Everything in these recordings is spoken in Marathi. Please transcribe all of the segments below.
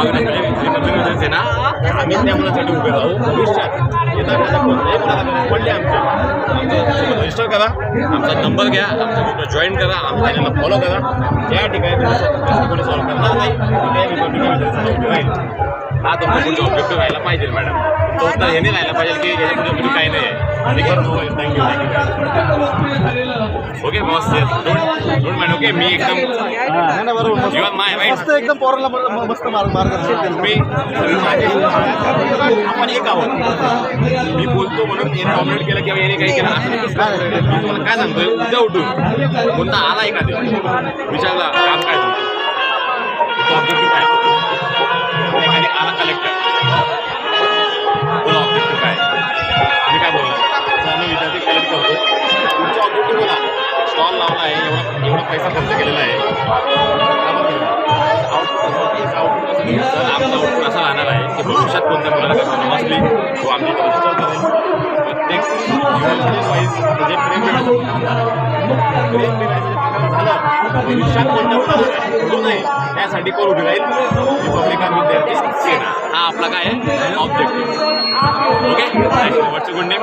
मागणं म्हणजे रिपब्लिक आहे ना आम्ही त्या मुलासाठी उभे राहू. भविष्यात येता येता कोणत्याही मुलाला गरज पडली आमची आमचं. रजिस्टर करा. आमचा नंबर घ्या. आमच्या ग्रुपला जॉईन करा. आमच्या चॅनलला फॉलो करा. त्या ठिकाणी तुम्ही कोणी सॉल्व्ह करणार नाही तिथे रिपब्लिक विद्यार्थ्यांना उभे राहील. हा तुमचा पुढचा ऑब्जेक्टिव्ह राहायला पाहिजे मॅडम तो तर हे नाही राहायला पाहिजे की याच्यामध्ये म्हणजे काही नाही आहे. ठीक आहे? Thank you thank you okay boss don't don't man okay मी एकदम मस्त एकदम पोराला मस्त मार्ग मार्गदर्शन. मी माझे आपण एक आहोत. मी बोलतो म्हणून याने डॉमिनेट केलं किंवा याने काही केलं असं. मी तुम्हाला काय सांगतोय? उद्या उठून कोणता आला एखाद्या विचारला काम काय तुमचं? ऑब्जेक्टिव्ह काय? एखादी आला कलेक्टर बोला ऑब्जेक्टिव्ह काय? आम्ही काय बोलणार तर आम्ही विद्यार्थी कलेक्ट करतो तुमचा ऑब्जेक्टिव्ह बोला. स्टॉल लावला आहे एवढा एवढा पैसा खर्च केलेला आहे. आउटपुट आउटपुट असा राहणार आहे की भविष्यात कोणत्या मुलाला प्रॉब्लेम असली तो आमच्या रजिस्टर करेल प्रत्येक वाईज जे प्रेम प्रेम झालं भविष्यात कोणत्या मुलाला नये त्यासाठी कोण उभी राहील रिपब्लिकन विद्यार्थी सेना हा आपला काय आहे objective okay what's good name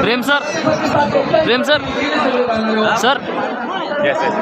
Prem sir. Prem sir. Sir. Yes yes